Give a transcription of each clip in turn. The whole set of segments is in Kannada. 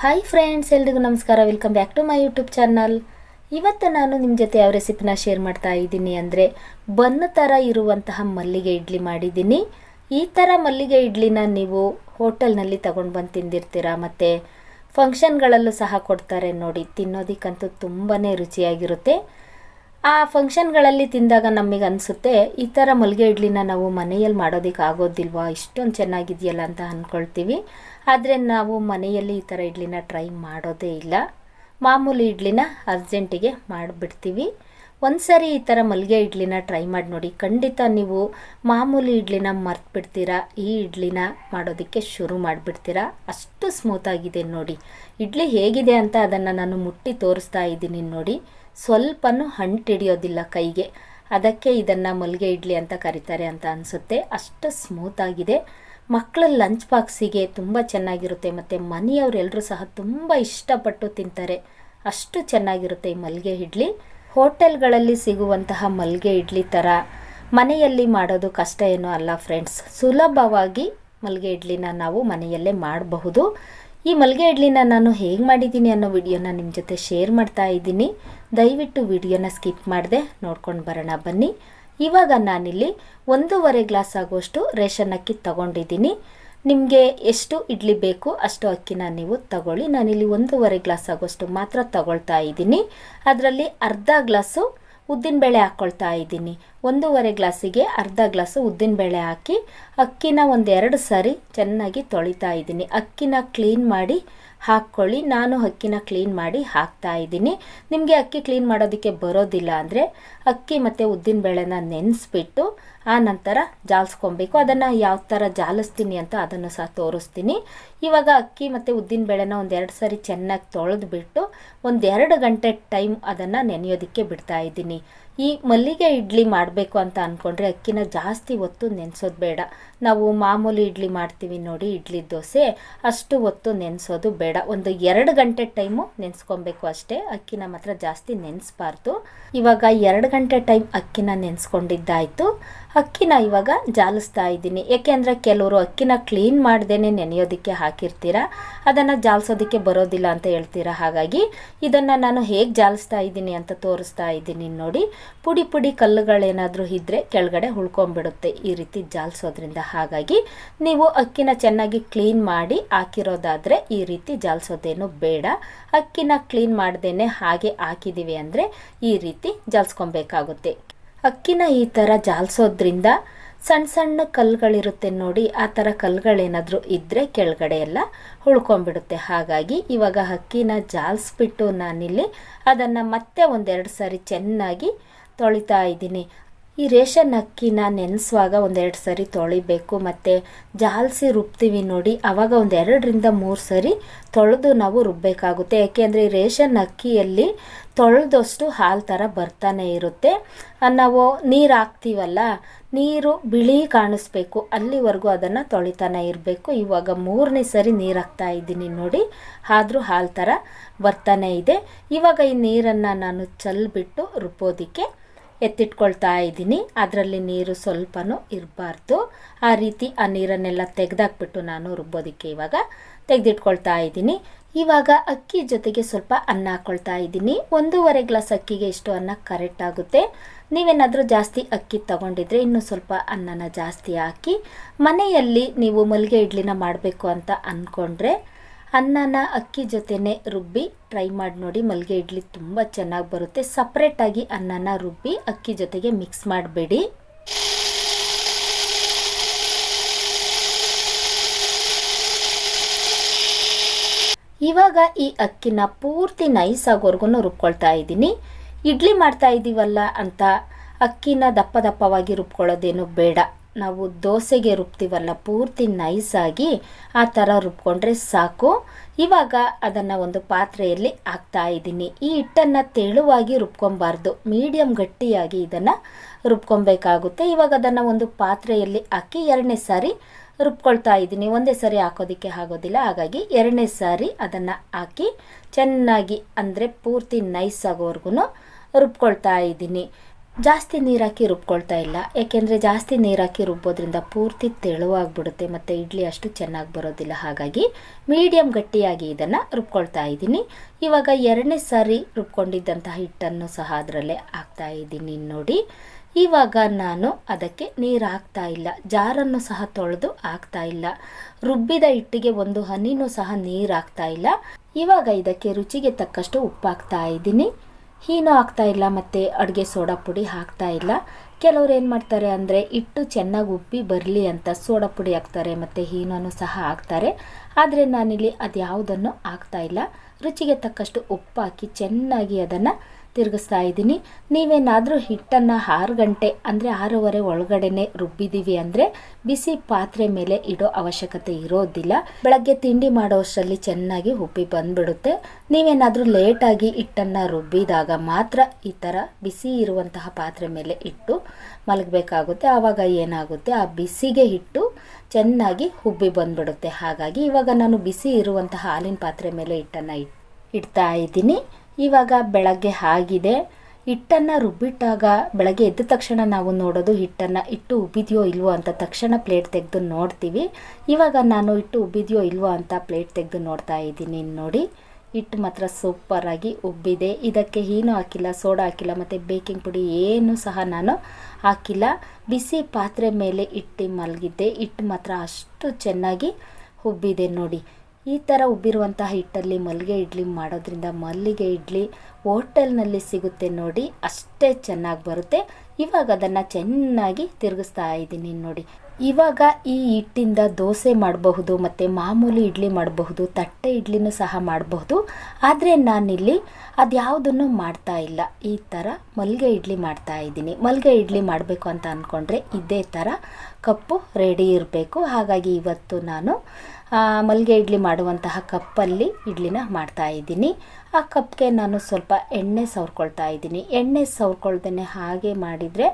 ಹಾಯ್ ಫ್ರೆಂಡ್ಸ್ ಎಲ್ರಿಗೂ ನಮಸ್ಕಾರ. Welcome back to my YouTube channel ಇವತ್ತು ನಾನು ನಿಮ್ಮ ಜೊತೆ ಯಾವ ರೆಸಿಪಿನ ಶೇರ್ ಮಾಡ್ತಾ ಇದ್ದೀನಿ ಅಂದರೆ ಬನ್ನು ಥರ ಇರುವಂತಹ ಮಲ್ಲಿಗೆ ಇಡ್ಲಿ ಮಾಡಿದ್ದೀನಿ. ಈ ಥರ ಮಲ್ಲಿಗೆ ಇಡ್ಲಿನ ನೀವು ಹೋಟೆಲ್ನಲ್ಲಿ ತಗೊಂಡು ಬಂದು ತಿಂದಿರ್ತೀರಾ? ಮತ್ತು ಫಂಕ್ಷನ್ಗಳಲ್ಲೂ ಸಹ ಕೊಡ್ತಾರೆ ನೋಡಿ, ತಿನ್ನೋದಕ್ಕಂತೂ ತುಂಬಾ ರುಚಿಯಾಗಿರುತ್ತೆ. ಆ ಫಂಕ್ಷನ್ಗಳಲ್ಲಿ ತಿಂದಾಗ ನಮಗೆ ಅನಿಸುತ್ತೆ, ಈ ಥರ ಮಲ್ಲಿಗೆ ಇಡ್ಲಿನ ನಾವು ಮನೆಯಲ್ಲಿ ಮಾಡೋದಕ್ಕೆ ಆಗೋದಿಲ್ವಾ? ಇಷ್ಟೊಂದು ಚೆನ್ನಾಗಿದೆಯಲ್ಲ ಅಂತ ಅಂದ್ಕೊಳ್ತೀವಿ ಆದರೆ ನಾವು ಮನೆಯಲ್ಲಿ ಈ ಥರ ಇಡ್ಲಿನ ಟ್ರೈ ಮಾಡೋದೇ ಇಲ್ಲ. ಮಾಮೂಲಿ ಇಡ್ಲಿನ ಅರ್ಜೆಂಟಿಗೆ ಮಾಡಿಬಿಡ್ತೀವಿ. ಒಂದು ಸರಿ ಈ ಥರ ಮಲ್ಲಿಗೆ ಇಡ್ಲಿನ ಟ್ರೈ ಮಾಡಿ ನೋಡಿ. ಖಂಡಿತ ನೀವು ಮಾಮೂಲಿ ಇಡ್ಲಿನ ಮರ್ತು ಬಿಡ್ತೀರಾ ಈ ಇಡ್ಲಿನ ಮಾಡೋದಕ್ಕೆ ಶುರು ಮಾಡಿಬಿಡ್ತೀರಾ. ಅಷ್ಟು ಸ್ಮೂತಾಗಿದೆ ನೋಡಿ. ಇಡ್ಲಿ ಹೇಗಿದೆ ಅಂತ ಅದನ್ನು ನಾನು ಮುಟ್ಟಿ ತೋರಿಸ್ತಾ ಇದ್ದೀನಿ ನೋಡಿ. ಸ್ವಲ್ಪನೂ ಹಿಡಿಯೋದಿಲ್ಲ ಕೈಗೆ. ಅದಕ್ಕೆ ಇದನ್ನು ಮಲ್ಲಿಗೆ ಇಡ್ಲಿ ಅಂತ ಕರೀತಾರೆ ಅಂತ ಅನಿಸುತ್ತೆ. ಅಷ್ಟು ಸ್ಮೂತಾಗಿದೆ ಮಕ್ಕಳ ಲಂಚ್ ಬಾಕ್ಸಿಗೆ ತುಂಬ ಚೆನ್ನಾಗಿರುತ್ತೆ ಮತ್ತು ಮನೆಯವರೆಲ್ಲರೂ ಸಹ ತುಂಬ ಇಷ್ಟಪಟ್ಟು ತಿಂತಾರೆ. ಅಷ್ಟು ಚೆನ್ನಾಗಿರುತ್ತೆ ಈ ಮಲ್ಲಿಗೆ ಇಡ್ಲಿ. ಹೋಟೆಲ್ಗಳಲ್ಲಿ ಸಿಗುವಂತಹ ಮಲ್ಲಿಗೆ ಇಡ್ಲಿ ಥರ ಮನೆಯಲ್ಲಿ ಮಾಡೋದು ಕಷ್ಟ ಏನೂ ಅಲ್ಲ ಫ್ರೆಂಡ್ಸ್ ಸುಲಭವಾಗಿ ಮಲ್ಲಿಗೆ ಇಡ್ಲಿನ ನಾವು ಮನೆಯಲ್ಲೇ ಮಾಡಬಹುದು. ಈ ಮಲ್ಲಿಗೆ ಇಡ್ಲಿನ ನಾನು ಹೇಗೆ ಮಾಡಿದ್ದೀನಿ ಅನ್ನೋ ವಿಡಿಯೋನ ನಿಮ್ಮ ಜೊತೆ ಶೇರ್ ಮಾಡ್ತಾ ಇದ್ದೀನಿ. ದಯವಿಟ್ಟು ವಿಡಿಯೋನ ಸ್ಕಿಪ್ ಮಾಡಿದೆ ನೋಡ್ಕೊಂಡು ಬರೋಣ ಬನ್ನಿ. ಇವಾಗ ನಾನಿಲ್ಲಿ ಒಂದೂವರೆ ಗ್ಲಾಸ್ ಆಗುವಷ್ಟು ರೇಷನ್ ಅಕ್ಕಿ ತಗೊಂಡಿದ್ದೀನಿ. ನಿಮಗೆ ಎಷ್ಟು ಇಡ್ಲಿ ಬೇಕು ಅಷ್ಟು ಅಕ್ಕಿನ ನೀವು ತಗೊಳ್ಳಿ. ನಾನಿಲ್ಲಿ ಒಂದೂವರೆ ಗ್ಲಾಸ್ ಆಗುವಷ್ಟು ಮಾತ್ರ ತಗೊಳ್ತಾ ಇದ್ದೀನಿ. ಅದರಲ್ಲಿ ಅರ್ಧ ಗ್ಲಾಸು ಉದ್ದಿನಬೇಳೆ ಹಾಕ್ಕೊಳ್ತಾ ಇದ್ದೀನಿ. ಒಂದೂವರೆ ಗ್ಲಾಸಿಗೆ ಅರ್ಧ ಗ್ಲಾಸು ಉದ್ದಿನಬೇಳೆ ಹಾಕಿ ಅಕ್ಕಿನ ಒಂದೆರಡು ಸಾರಿ ಚೆನ್ನಾಗಿ ತೊಳಿತಾ ಇದ್ದೀನಿ. ಅಕ್ಕಿನ ಕ್ಲೀನ್ ಮಾಡಿ ಹಾಕ್ಕೊಳ್ಳಿ. ನಾನು ಅಕ್ಕಿನ ಕ್ಲೀನ್ ಮಾಡಿ ಹಾಕ್ತಾ ಇದ್ದೀನಿ. ನಿಮಗೆ ಅಕ್ಕಿ ಕ್ಲೀನ್ ಮಾಡೋದಕ್ಕೆ ಬರೋದಿಲ್ಲ ಅಂದರೆ ಅಕ್ಕಿ ಮತ್ತು ಉದ್ದಿನಬೇಳೆನ ನೆನೆಸ್ಬಿಟ್ಟು ಆ ನಂತರ ಜಾಲಿಸ್ಕೊಬೇಕು. ಅದನ್ನು ಯಾವ ಥರ ಜಾಲಿಸ್ತೀನಿ ಅಂತ ಅದನ್ನು ಸಹ ತೋರಿಸ್ತೀನಿ. ಇವಾಗ ಅಕ್ಕಿ ಮತ್ತು ಉದ್ದಿನಬೇಳೆನ ಒಂದೆರಡು ಸಾರಿ ಚೆನ್ನಾಗಿ ತೊಳೆದ್ಬಿಟ್ಟು ಒಂದೆರಡು ಗಂಟೆ ಟೈಮ್ ಅದನ್ನು ನೆನೆಯೋದಕ್ಕೆ ಬಿಡ್ತಾ ಇದ್ದೀನಿ. ಈ ಮಲ್ಲಿಗೆ ಇಡ್ಲಿ ಮಾಡಬೇಕು ಅಂತ ಅಂದ್ಕೊಂಡ್ರೆ ಅಕ್ಕಿನ ಜಾಸ್ತಿ ಹೊತ್ತು ನೆನೆಸೋದು ಬೇಡ. ನಾವು ಮಾಮೂಲಿ ಇಡ್ಲಿ ಮಾಡ್ತೀವಿ ನೋಡಿ, ಇಡ್ಲಿ ದೋಸೆ. ಅಷ್ಟು ಹೊತ್ತು ನೆನೆಸೋದು ಬೇಡ. ಒಂದು ಎರಡು ಗಂಟೆ ಟೈಮು ನೆನೆಸ್ಕೊಬೇಕು ಅಷ್ಟೇ. ಅಕ್ಕಿನ ಮಾತ್ರ ಜಾಸ್ತಿ ನೆನೆಸ್ಬಾರ್ದು. ಇವಾಗ ಎರಡು ಗಂಟೆ ಟೈಮ್ ಅಕ್ಕಿನ ನೆನೆಸ್ಕೊಂಡಿದ್ದಾಯಿತು. ಅಕ್ಕಿನ ಇವಾಗ ಜಾಲಿಸ್ತಾ ಇದ್ದೀನಿ. ಏಕೆಂದರೆ ಕೆಲವರು ಅಕ್ಕಿನ ಕ್ಲೀನ್ ಮಾಡ್ದೇನೆ ನೆನೆಯೋದಕ್ಕೆ ಹಾಕಿರ್ತೀರ? ಅದನ್ನು ಜಾಲಿಸೋದಕ್ಕೆ ಬರೋದಿಲ್ಲ ಅಂತ ಹೇಳ್ತೀರಾ? ಹಾಗಾಗಿ ಇದನ್ನು ನಾನು ಹೇಗೆ ಜಾಲಿಸ್ತಾ ಇದ್ದೀನಿ ಅಂತ ತೋರಿಸ್ತಾ ಇದ್ದೀನಿ ನೋಡಿ. ಪುಡಿ ಪುಡಿ ಕಲ್ಲುಗಳೇನಾದರೂ ಇದ್ದರೆ ಕೆಳಗಡೆ ಉಳ್ಕೊಂಬಿಡುತ್ತೆ ಈ ರೀತಿ ಜಾಲಿಸೋದ್ರಿಂದ. ಹಾಗಾಗಿ ನೀವು ಅಕ್ಕಿನ ಚೆನ್ನಾಗಿ ಕ್ಲೀನ್ ಮಾಡಿ ಹಾಕಿರೋದಾದರೆ ಈ ರೀತಿ ಜಾಲಿಸೋದೇನು ಬೇಡ. ಅಕ್ಕಿನ ಕ್ಲೀನ್ ಮಾಡ್ದೇನೆ ಹಾಗೆ ಹಾಕಿದ್ದೀವಿ ಅಂದರೆ ಈ ರೀತಿ ಜಾಲಿಸ್ಕೊಬೇಕಾಗುತ್ತೆ. ಅಕ್ಕಿನ ಈ ಥರ ಜಾಲಿಸೋದ್ರಿಂದ ಸಣ್ಣ ಸಣ್ಣ ಕಲ್ಲುಗಳಿರುತ್ತೆ ನೋಡಿ, ಆ ಥರ ಕಲ್ಲುಗಳೇನಾದರೂ ಇದ್ದರೆ ಕೆಳಗಡೆ ಎಲ್ಲ ಉಳ್ಕೊಂಬಿಡುತ್ತೆ ಹಾಗಾಗಿ ಇವಾಗ ಅಕ್ಕಿನ ಜಾಲಿಸ್ಬಿಟ್ಟು ನಾನಿಲ್ಲಿ ಅದನ್ನು ಮತ್ತೆ ಒಂದೆರಡು ಸಾರಿ ಚೆನ್ನಾಗಿ ತೊಳಿತಾ ಇದ್ದೀನಿ. ಈ ರೇಷನ್ ಅಕ್ಕಿನ ನೆನೆಸುವಾಗ ಒಂದೆರಡು ಸರಿ ತೊಳಿಬೇಕು, ಮತ್ತು ಜಾಲಿಸಿ ರುಬ್ತೀವಿ ನೋಡಿ ಆವಾಗ ಒಂದೆರಡರಿಂದ ಮೂರು ಸರಿ ತೊಳೆದು ನಾವು ರುಬ್ಬಬೇಕಾಗುತ್ತೆ ಯಾಕೆಂದರೆ ಈ ರೇಷನ್ ಅಕ್ಕಿಯಲ್ಲಿ ತೊಳೆದಷ್ಟು ಹಾಲು ಥರ ಬರ್ತಾನೆ ಇರುತ್ತೆ. ನಾವು ನೀರು ಹಾಕ್ತೀವಲ್ಲ, ನೀರು ಬಿಳಿ ಕಾಣಿಸ್ಬೇಕು, ಅಲ್ಲಿವರೆಗೂ ಅದನ್ನು ತೊಳಿತಾನೆ ಇರಬೇಕು. ಇವಾಗ ಮೂರನೇ ಸರಿ ನೀರು ಹಾಕ್ತಾ ಇದ್ದೀನಿ ನೋಡಿ, ಆದರೂ ಹಾಲು ಥರ ಬರ್ತಾನೆ ಇದೆ. ಇವಾಗ ಈ ನೀರನ್ನು ನಾನು ಚಲ್ಬಿಟ್ಟು ರುಬ್ಬೋದಕ್ಕೆ ಎತ್ತಿಟ್ಕೊಳ್ತಾ ಇದ್ದೀನಿ. ಅದರಲ್ಲಿ ನೀರು ಸ್ವಲ್ಪನೂ ಇರಬಾರ್ದು. ಆ ರೀತಿ ಆ ನೀರನ್ನೆಲ್ಲ ತೆಗೆದಾಕ್ಬಿಟ್ಟು ನಾನು ರುಬ್ಬೋದಕ್ಕೆ ಇವಾಗ ತೆಗೆದಿಟ್ಕೊಳ್ತಾ ಇದ್ದೀನಿ. ಇವಾಗ ಅಕ್ಕಿ ಜೊತೆಗೆ ಸ್ವಲ್ಪ ಅನ್ನ ಹಾಕ್ಕೊಳ್ತಾ ಇದ್ದೀನಿ. ಒಂದೂವರೆ ಗ್ಲಾಸ್ ಅಕ್ಕಿಗೆ ಇಷ್ಟು ಅನ್ನ ಕರೆಕ್ಟ್ ಆಗುತ್ತೆ. ನೀವೇನಾದರೂ ಜಾಸ್ತಿ ಅಕ್ಕಿ ತಗೊಂಡಿದ್ರೆ ಇನ್ನೂ ಸ್ವಲ್ಪ ಅನ್ನನ ಜಾಸ್ತಿ ಹಾಕಿ ಮನೆಯಲ್ಲಿ ನೀವು ಮಲ್ಲಿಗೆ ಇಡ್ಲಿನ ಮಾಡಬೇಕು ಅಂತ ಅಂದ್ಕೊಂಡ್ರೆ ಅನ್ನನ ಅಕ್ಕಿ ಜೊತೆನೆ ರುಬ್ಬಿ ಟ್ರೈ ಮಾಡಿ ನೋಡಿ. ಮಲ್ಲಿಗೆ ಇಡ್ಲಿ ತುಂಬ ಚೆನ್ನಾಗಿ ಬರುತ್ತೆ. ಸಪ್ರೇಟಾಗಿ ಅನ್ನನ ರುಬ್ಬಿ, ಅಕ್ಕಿ ಜೊತೆಗೆ ಮಿಕ್ಸ್ ಮಾಡಬೇಡಿ. ಇವಾಗ ಈ ಅಕ್ಕಿನ ಪೂರ್ತಿ ನೈಸ್ ಆಗೋರ್ಗು ರುಬ್ಕೊಳ್ತಾ ಇದ್ದೀನಿ. ಇಡ್ಲಿ ಮಾಡ್ತಾ ಇದ್ದೀವಲ್ಲ ಅಂತ ಅಕ್ಕಿನ ದಪ್ಪ ದಪ್ಪವಾಗಿ ರುಬ್ಕೊಳ್ಳೋದೇನು ಬೇಡ. ನಾವು ದೋಸೆಗೆ ರುಬ್ತೀವಲ್ಲ, ಪೂರ್ತಿ ನೈಸಾಗಿ ಆ ಥರ ರುಬ್ಕೊಂಡ್ರೆ ಸಾಕು. ಇವಾಗ ಅದನ್ನು ಒಂದು ಪಾತ್ರೆಯಲ್ಲಿ ಹಾಕ್ತಾ ಇದ್ದೀನಿ. ಈ ಹಿಟ್ಟನ್ನು ತೆಳುವಾಗಿ ರುಬ್ಕೊಬಾರ್ದು. ಮೀಡಿಯಮ್ ಗಟ್ಟಿಯಾಗಿ ಇದನ್ನು ರುಬ್ಕೊಬೇಕಾಗುತ್ತೆ. ಇವಾಗ ಅದನ್ನು ಒಂದು ಪಾತ್ರೆಯಲ್ಲಿ ಹಾಕಿ ಎರಡನೇ ಸಾರಿ ರುಬ್ಕೊಳ್ತಾ ಇದ್ದೀನಿ. ಒಂದೇ ಸಾರಿ ಹಾಕೋದಕ್ಕೆ ಆಗೋದಿಲ್ಲ. ಹಾಗಾಗಿ ಎರಡನೇ ಸಾರಿ ಅದನ್ನು ಹಾಕಿ ಚೆನ್ನಾಗಿ ಅಂದರೆ ಪೂರ್ತಿ ನೈಸ್ ಆಗೋವರೆಗೂ ರುಬ್ಕೊಳ್ತಾ ಇದ್ದೀನಿ. ಜಾಸ್ತಿ ನೀರು ಹಾಕಿ ರುಬ್ಕೊಳ್ತಾ ಇಲ್ಲ. ಯಾಕೆಂದರೆ ಜಾಸ್ತಿ ನೀರು ಹಾಕಿ ರುಬ್ಬೋದ್ರಿಂದ ಪೂರ್ತಿ ತೆಳುವಾಗ್ಬಿಡುತ್ತೆ ಮತ್ತು ಇಡ್ಲಿ ಅಷ್ಟು ಚೆನ್ನಾಗಿ ಬರೋದಿಲ್ಲ. ಹಾಗಾಗಿ ಮೀಡಿಯಮ್ ಗಟ್ಟಿಯಾಗಿ ಇದನ್ನು ರುಬ್ಕೊಳ್ತಾ ಇದ್ದೀನಿ. ಇವಾಗ ಎರಡನೇ ಸಾರಿ ರುಬ್ಕೊಂಡಿದ್ದಂತಹ ಹಿಟ್ಟನ್ನು ಸಹ ಅದರಲ್ಲೇ ಹಾಕ್ತಾ ಇದ್ದೀನಿ ನೋಡಿ. ಇವಾಗ ನಾನು ಅದಕ್ಕೆ ನೀರು ಹಾಕ್ತಾ ಇಲ್ಲ. ಜಾರನ್ನು ಸಹ ತೊಳೆದು ಹಾಕ್ತಾ ಇಲ್ಲ. ರುಬ್ಬಿದ ಹಿಟ್ಟಿಗೆ ಒಂದು ಹನಿನೂ ಸಹ ನೀರು ಹಾಕ್ತಾ ಇಲ್ಲ. ಇವಾಗ ಇದಕ್ಕೆ ರುಚಿಗೆ ತಕ್ಕಷ್ಟು ಉಪ್ಪು ಹಾಕ್ತಾ ಇದ್ದೀನಿ. ಹೀನೂ ಹಾಕ್ತಾ ಇಲ್ಲ ಮತ್ತು ಅಡುಗೆ ಸೋಡಾ ಪುಡಿ ಹಾಕ್ತಾ ಇಲ್ಲ. ಕೆಲವ್ರು ಏನು ಮಾಡ್ತಾರೆ ಅಂದರೆ ಹಿಟ್ಟು ಚೆನ್ನಾಗಿ ಉಪ್ಪಿ ಬರಲಿ ಅಂತ ಸೋಡಾ ಪುಡಿ ಹಾಕ್ತಾರೆ ಮತ್ತು ಹೀನೂ ಸಹ ಹಾಕ್ತಾರೆ. ಆದರೆ ನಾನಿಲ್ಲಿ ಅದು ಯಾವುದನ್ನು ಹಾಕ್ತಾ ಇಲ್ಲ. ರುಚಿಗೆ ತಕ್ಕಷ್ಟು ಉಪ್ಪು ಹಾಕಿ ಚೆನ್ನಾಗಿ ಅದನ್ನು ತಿರುಗಿಸ್ತಾ ಇದ್ದೀನಿ. ನೀವೇನಾದರೂ ಹಿಟ್ಟನ್ನು ಆರು ಗಂಟೆ, ಅಂದರೆ ಆರೂವರೆ ಒಳಗಡೆನೆ ರುಬ್ಬಿದ್ದೀವಿ ಅಂದರೆ ಬಿಸಿ ಪಾತ್ರೆ ಮೇಲೆ ಇಡೋ ಅವಶ್ಯಕತೆ ಇರೋದಿಲ್ಲ. ಬೆಳಗ್ಗೆ ತಿಂಡಿ ಮಾಡೋ ಅಷ್ಟರಲ್ಲಿ ಚೆನ್ನಾಗಿ ಉಬ್ಬಿ ಬಂದ್ಬಿಡುತ್ತೆ. ನೀವೇನಾದರೂ ಲೇಟಾಗಿ ಹಿಟ್ಟನ್ನು ರುಬ್ಬಿದಾಗ ಮಾತ್ರ ಈ ಥರ ಬಿಸಿ ಇರುವಂತಹ ಪಾತ್ರೆ ಮೇಲೆ ಇಟ್ಟು ಮಲಗಬೇಕಾಗುತ್ತೆ. ಆವಾಗ ಏನಾಗುತ್ತೆ? ಆ ಬಿಸಿಗೆ ಹಿಟ್ಟು ಚೆನ್ನಾಗಿ ಉಬ್ಬಿ ಬಂದ್ಬಿಡುತ್ತೆ. ಹಾಗಾಗಿ ಇವಾಗ ನಾನು ಬಿಸಿ ಇರುವಂತಹ ಹಾಲಿನ ಪಾತ್ರೆ ಮೇಲೆ ಹಿಟ್ಟನ್ನು ಇಟ್, ಇಡ್ತಾ ಇದ್ದೀನಿ. ಇವಾಗ ಬೆಳಗ್ಗೆ ಆಗಿದೆ. ಹಿಟ್ಟನ್ನು ರುಬ್ಬಿಟ್ಟಾಗ ಬೆಳಗ್ಗೆ ಎದ್ದ ತಕ್ಷಣ ನಾವು ನೋಡೋದು ಹಿಟ್ಟನ್ನು ಹಿಟ್ಟು ಉಬ್ಬಿದೆಯೋ ಇಲ್ವೋ ಅಂತ ತಕ್ಷಣ ಪ್ಲೇಟ್ ತೆಗೆದು ನೋಡ್ತೀವಿ. ಇವಾಗ ನಾನು ಹಿಟ್ಟು ಉಬ್ಬಿದೆಯೋ ಇಲ್ವೋ ಅಂತ ಪ್ಲೇಟ್ ತೆಗೆದು ನೋಡ್ತಾ ಇದ್ದೀನಿ. ನೋಡಿ, ಹಿಟ್ಟು ಮಾತ್ರ ಸೂಪರಾಗಿ ಉಬ್ಬಿದೆ. ಇದಕ್ಕೆ ಏನೂ ಹಾಕಿಲ್ಲ, ಸೋಡಾ ಹಾಕಿಲ್ಲ, ಮತ್ತು ಬೇಕಿಂಗ್ ಪುಡಿ ಏನೂ ಸಹ ನಾನು ಹಾಕಿಲ್ಲ. ಬಿಸಿ ಪಾತ್ರೆ ಮೇಲೆ ಇಟ್ಟು ಮಲಗಿದ್ದೆ. ಹಿಟ್ಟು ಮಾತ್ರ ಅಷ್ಟು ಚೆನ್ನಾಗಿ ಉಬ್ಬಿದೆ ನೋಡಿ. ಈ ಥರ ಉಬ್ಬಿರುವಂತಹ ಹಿಟ್ಟಲ್ಲಿ ಮಲ್ಲಿಗೆ ಇಡ್ಲಿ ಮಾಡೋದ್ರಿಂದ ಮಲ್ಲಿಗೆ ಇಡ್ಲಿ ಹೋಟೆಲ್ನಲ್ಲಿ ಸಿಗುತ್ತೆ ನೋಡಿ, ಅಷ್ಟೇ ಚೆನ್ನಾಗಿ ಬರುತ್ತೆ. ಇವಾಗ ಅದನ್ನು ಚೆನ್ನಾಗಿ ತಿರುಗಿಸ್ತಾ ಇದ್ದೀನಿ ನೋಡಿ. ಇವಾಗ ಈ ಹಿಟ್ಟಿಂದ ದೋಸೆ ಮಾಡಬಹುದು, ಮತ್ತು ಮಾಮೂಲಿ ಇಡ್ಲಿ ಮಾಡಬಹುದು, ತಟ್ಟೆ ಇಡ್ಲಿನೂ ಸಹ ಮಾಡಬಹುದು. ಆದರೆ ನಾನಿಲ್ಲಿ ಅದ್ಯಾವುದನ್ನು ಮಾಡ್ತಾ ಇಲ್ಲ. ಈ ಥರ ಮಲ್ಲಿಗೆ ಇಡ್ಲಿ ಮಾಡ್ತಾ ಇದ್ದೀನಿ. ಮಲ್ಲಿಗೆ ಇಡ್ಲಿ ಮಾಡಬೇಕು ಅಂತ ಅಂದ್ಕೊಂಡ್ರೆ ಇದೇ ಥರ ಕಪ್ಪು ರೆಡಿ ಇರಬೇಕು. ಹಾಗಾಗಿ ಇವತ್ತು ನಾನು ಮಲ್ಲಿಗೆ ಇಡ್ಲಿ ಮಾಡುವಂತಹ ಕಪ್ಪಲ್ಲಿ ಇಡ್ಲಿನ ಮಾಡ್ತಾ ಇದ್ದೀನಿ. ಆ ಕಪ್ಗೆ ನಾನು ಸ್ವಲ್ಪ ಎಣ್ಣೆ ಸವರ್ಕೊಳ್ತಾ ಇದ್ದೀನಿ. ಎಣ್ಣೆ ಸವರ್ಕೊಳ್ದೇ ಹಾಗೆ ಮಾಡಿದರೆ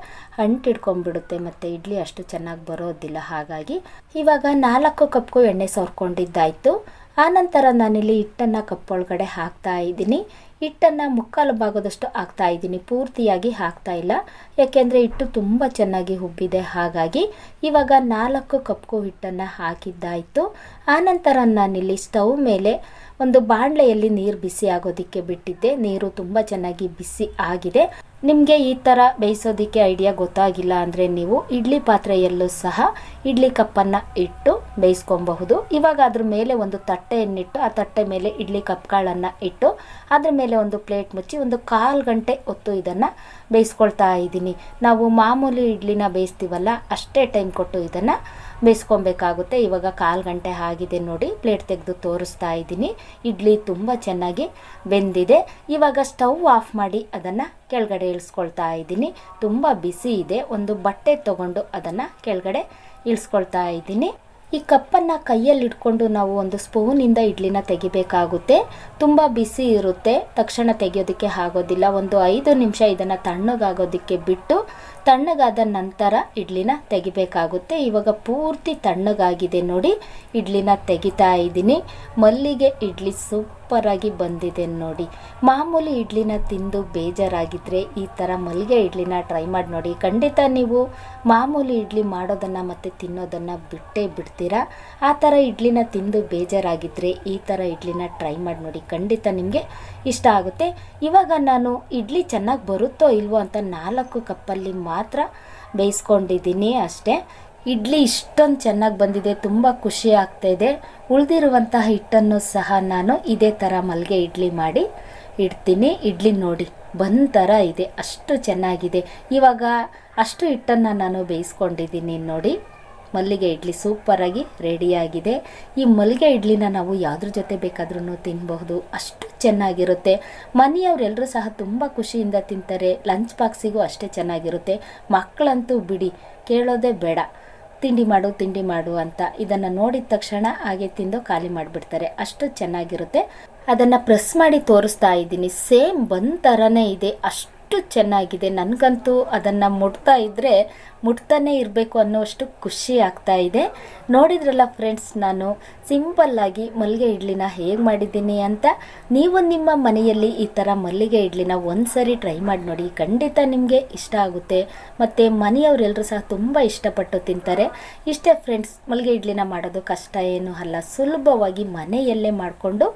ಅಂಟಿಡ್ಕೊಂಡ್ಬಿಡುತ್ತೆ ಮತ್ತು ಇಡ್ಲಿ ಅಷ್ಟು ಚೆನ್ನಾಗಿ ಬರೋದಿಲ್ಲ. ಹಾಗಾಗಿ ಇವಾಗ ನಾಲ್ಕು ಕಪ್ಗೂ ಎಣ್ಣೆ ಸವರ್ಕೊಂಡಿದ್ದಾಯಿತು. ಆನಂತರ ನಾನಿಲ್ಲಿ ಹಿಟ್ಟನ್ನು ಕಪ್ಪೊಳಗಡೆ ಹಾಕ್ತಾ ಇದ್ದೀನಿ. ಹಿಟ್ಟನ್ನು ಮುಕ್ಕಾಲು ಭಾಗದಷ್ಟು ಹಾಕ್ತಾ ಇದ್ದೀನಿ. ಪೂರ್ತಿಯಾಗಿ ಹಾಕ್ತಾ ಇಲ್ಲ. ಯಾಕೆಂದರೆ ಹಿಟ್ಟು ತುಂಬ ಚೆನ್ನಾಗಿ ಹುಬ್ಬಿದೆ. ಹಾಗಾಗಿ ಇವಾಗ ನಾಲ್ಕು ಕಪ್ಕು ಹಿಟ್ಟನ್ನು ಹಾಕಿದ್ದಾಯಿತು. ಆನಂತರ ನಾನಿಲ್ಲಿ ಸ್ಟವ್ ಮೇಲೆ ಒಂದು ಬಾಣಲೆಯಲ್ಲಿ ನೀರು ಬಿಸಿ ಆಗೋದಕ್ಕೆ ಬಿಟ್ಟಿದ್ದೆ. ನೀರು ತುಂಬ ಚೆನ್ನಾಗಿ ಬಿಸಿ ಆಗಿದೆ. ನಿಮಗೆ ಈ ಥರ ಬೇಯಿಸೋದಕ್ಕೆ ಐಡಿಯಾ ಗೊತ್ತಾಗಿಲ್ಲ ಅಂದರೆ ನೀವು ಇಡ್ಲಿ ಪಾತ್ರೆಯಲ್ಲೂ ಸಹ ಇಡ್ಲಿ ಕಪ್ಪನ್ನು ಇಟ್ಟು ಬೇಯಿಸ್ಕೊಬಹುದು. ಇವಾಗ ಅದ್ರ ಮೇಲೆ ಒಂದು ತಟ್ಟೆಯನ್ನಿಟ್ಟು, ಆ ತಟ್ಟೆ ಮೇಲೆ ಇಡ್ಲಿ ಕಪ್ಗಳನ್ನು ಇಟ್ಟು, ಅದ್ರ ಮೇಲೆ ಒಂದು ಪ್ಲೇಟ್ ಮುಚ್ಚಿ ಒಂದು ಕಾಲು ಗಂಟೆ ಹೊತ್ತು ಇದನ್ನು ಬೇಯಿಸ್ಕೊಳ್ತಾ ಇದ್ದೀನಿ. ನಾವು ಮಾಮೂಲಿ ಇಡ್ಲಿನ ಬೇಯಿಸ್ತೀವಲ್ಲ, ಅಷ್ಟೇ ಟೈಮ್ ಕೊಟ್ಟು ಇದನ್ನು ಬೇಯಿಸ್ಕೊಬೇಕಾಗುತ್ತೆ ಇವಾಗ ಕಾಲು ಗಂಟೆ ಆಗಿದೆ ನೋಡಿ, ಪ್ಲೇಟ್ ತೆಗೆದು ತೋರಿಸ್ತಾ ಇದ್ದೀನಿ. ಇಡ್ಲಿ ತುಂಬ ಚೆನ್ನಾಗಿ ಬೆಂದಿದೆ. ಇವಾಗ ಸ್ಟವ್ ಆಫ್ ಮಾಡಿ ಅದನ್ನು ಕೆಳಗಡೆ ಇಳಿಸ್ಕೊಳ್ತಾ ಇದ್ದೀನಿ. ತುಂಬ ಬಿಸಿ ಇದೆ. ಒಂದು ಬಟ್ಟೆ ತಗೊಂಡು ಅದನ್ನು ಕೆಳಗಡೆ ಇಳಿಸ್ಕೊಳ್ತಾ ಇದ್ದೀನಿ. ಈ ಕಪ್ಪನ್ನು ಕೈಯಲ್ಲಿಟ್ಕೊಂಡು ನಾವು ಒಂದು ಸ್ಪೂನಿಂದ ಇಡ್ಲಿನ ತೆಗಿಬೇಕಾಗುತ್ತೆ. ತುಂಬ ಬಿಸಿ ಇರುತ್ತೆ. ತಕ್ಷಣ ತೆಗೆಯೋದಕ್ಕೆ ಆಗೋದಿಲ್ಲ. ಒಂದು ಐದು ನಿಮಿಷ ಇದನ್ನು ತಣ್ಣಗಾಗೋದಕ್ಕೆ ಬಿಟ್ಟು ತಣ್ಣಗಾದ ನಂತರ ಇಡ್ಲಿನ ತೆಗಿಬೇಕಾಗುತ್ತೆ. ಇವಾಗ ಪೂರ್ತಿ ತಣ್ಣಗಾಗಿದೆ ನೋಡಿ. ಇಡ್ಲಿನ ತೆಗಿತಾ ಇದ್ದೀನಿ. ಮಲ್ಲಿಗೆ ಇಡ್ಲಿ ಸೂಪರಾಗಿ ಬಂದಿದೆ ನೋಡಿ. ಮಾಮೂಲಿ ಇಡ್ಲಿನ ತಿಂದು ಬೇಜಾರಾಗಿದ್ದರೆ ಈ ಥರ ಮಲ್ಲಿಗೆ ಇಡ್ಲಿನ ಟ್ರೈ ಮಾಡಿ ನೋಡಿ. ಖಂಡಿತ ನೀವು ಮಾಮೂಲಿ ಇಡ್ಲಿ ಮಾಡೋದನ್ನು ಮತ್ತು ತಿನ್ನೋದನ್ನು ಬಿಟ್ಟೇ ಬಿಡ್ತೀರಾ? ಆ ಥರ ಇಡ್ಲಿನ ತಿಂದು ಬೇಜಾರಾಗಿದ್ದರೆ ಈ ಥರ ಇಡ್ಲಿನ ಟ್ರೈ ಮಾಡಿ ನೋಡಿ. ಖಂಡಿತ ನಿಮಗೆ ಇಷ್ಟ ಆಗುತ್ತೆ. ಇವಾಗ ನಾನು ಇಡ್ಲಿ ಚೆನ್ನಾಗಿ ಬರುತ್ತೋ ಇಲ್ವೋ ಅಂತ ನಾಲ್ಕು ಕಪ್ಪಲ್ಲಿ ಮಾತ್ರ ಬೇಯಿಸ್ಕೊಂಡಿದ್ದೀನಿ ಅಷ್ಟೇ. ಇಡ್ಲಿ ಇಷ್ಟೊಂದು ಚೆನ್ನಾಗಿ ಬಂದಿದೆ, ತುಂಬ ಖುಷಿ ಆಗ್ತಾಯಿದೆ ಉಳಿದಿರುವಂತಹ ಹಿಟ್ಟನ್ನು ಸಹ ನಾನು ಇದೇ ಥರ ಮಲ್ಲಿಗೆ ಇಡ್ಲಿ ಮಾಡಿ ಇಡ್ತೀನಿ. ಇಡ್ಲಿ ನೋಡಿ ಬಂದ ಇದೆ, ಅಷ್ಟು ಚೆನ್ನಾಗಿದೆ. ಇವಾಗ ಅಷ್ಟು ಹಿಟ್ಟನ್ನು ನಾನು ಬೇಯಿಸ್ಕೊಂಡಿದ್ದೀನಿ ನೋಡಿ. ಮಲ್ಲಿಗೆ ಇಡ್ಲಿ ಸೂಪರಾಗಿ ರೆಡಿಯಾಗಿದೆ ಈ ಮಲ್ಲಿಗೆ ಇಡ್ಲಿನ ನಾವು ಯಾವುದ್ರ ಜೊತೆ ಬೇಕಾದ್ರೂ ತಿನ್ನಬಹುದು ಅಷ್ಟು ಚೆನ್ನಾಗಿರುತ್ತೆ. ಮನೆಯವರೆಲ್ಲರೂ ಸಹ ತುಂಬ ಖುಷಿಯಿಂದ ತಿಂತಾರೆ ಲಂಚ್ ಬಾಕ್ಸಿಗೂ ಅಷ್ಟೇ ಚೆನ್ನಾಗಿರುತ್ತೆ. ಮಕ್ಕಳಂತೂ ಬಿಡಿ, ಕೇಳೋದೇ ಬೇಡ. ತಿಂಡಿ ಮಾಡು ತಿಂಡಿ ಮಾಡು ಅಂತ ಇದನ್ನು ನೋಡಿದ ತಕ್ಷಣ ಹಾಗೆ ತಿಂದು ಖಾಲಿ ಮಾಡಿಬಿಡ್ತಾರೆ. ಅಷ್ಟು ಚೆನ್ನಾಗಿರುತ್ತೆ. ಅದನ್ನು ಪ್ರೆಸ್ ಮಾಡಿ ತೋರಿಸ್ತಾ ಇದ್ದೀನಿ. ಸೇಮ್ ಬಂದ್ ಥರನೇ ಇದೆ. ಅಷ್ಟು ಅಷ್ಟು ಚೆನ್ನಾಗಿದೆ. ನನಗಂತೂ ಅದನ್ನು ಮುಟ್ತಾ ಇದ್ದರೆ ಮುಟ್ತಾನೆ ಇರಬೇಕು ಅನ್ನೋಷ್ಟು ಖುಷಿ ಆಗ್ತಾ ಇದೆ. ನೋಡಿದ್ರಲ್ಲ ಫ್ರೆಂಡ್ಸ್ ನಾನು ಸಿಂಪಲ್ಲಾಗಿ ಮಲ್ಲಿಗೆ ಇಡ್ಲಿನ ಹೇಗೆ ಮಾಡಿದ್ದೀನಿ ಅಂತ. ನೀವು ನಿಮ್ಮ ಮನೆಯಲ್ಲಿ ಈ ಥರ ಮಲ್ಲಿಗೆ ಇಡ್ಲಿನ ಒಂದ್ಸರಿ ಟ್ರೈ ಮಾಡಿ ನೋಡಿ. ಖಂಡಿತ ನಿಮಗೆ ಇಷ್ಟ ಆಗುತ್ತೆ. ಮತ್ತು ಮನೆಯವರೆಲ್ಲರೂ ಸಹ ತುಂಬ ಇಷ್ಟಪಟ್ಟು ತಿಂತಾರೆ. ಇಷ್ಟೇ ಫ್ರೆಂಡ್ಸ್ ಮಲ್ಲಿಗೆ ಇಡ್ಲಿನ ಮಾಡೋದು ಕಷ್ಟ ಏನು ಅಲ್ಲ. ಸುಲಭವಾಗಿ ಮನೆಯಲ್ಲೇ ಮಾಡಿಕೊಂಡು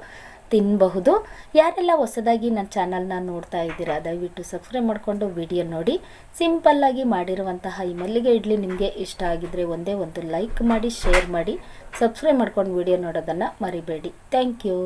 ತಿನ್ನಬಹುದು ಯಾರೆಲ್ಲ ಹೊಸದಾಗಿ ನನ್ನ ಚಾನಲ್ನ ನೋಡ್ತಾ ಇದ್ದೀರಾ, ದಯವಿಟ್ಟು ಸಬ್ಸ್ಕ್ರೈಬ್ ಮಾಡಿಕೊಂಡು ವಿಡಿಯೋ ನೋಡಿ. ಸಿಂಪಲ್ಲಾಗಿ ಮಾಡಿರುವಂತಹ ಈ ಮಲ್ಲಿಗೆ ಇಡ್ಲಿ ನಿಮಗೆ ಇಷ್ಟ ಆಗಿದ್ರೆ ಒಂದೇ ಒಂದು ಲೈಕ್ ಮಾಡಿ ಶೇರ್ ಮಾಡಿ ಸಬ್ಸ್ಕ್ರೈಬ್ ಮಾಡ್ಕೊಂಡು ವಿಡಿಯೋ ನೋಡೋದನ್ನು ಮರಿಬೇಡಿ. Thank you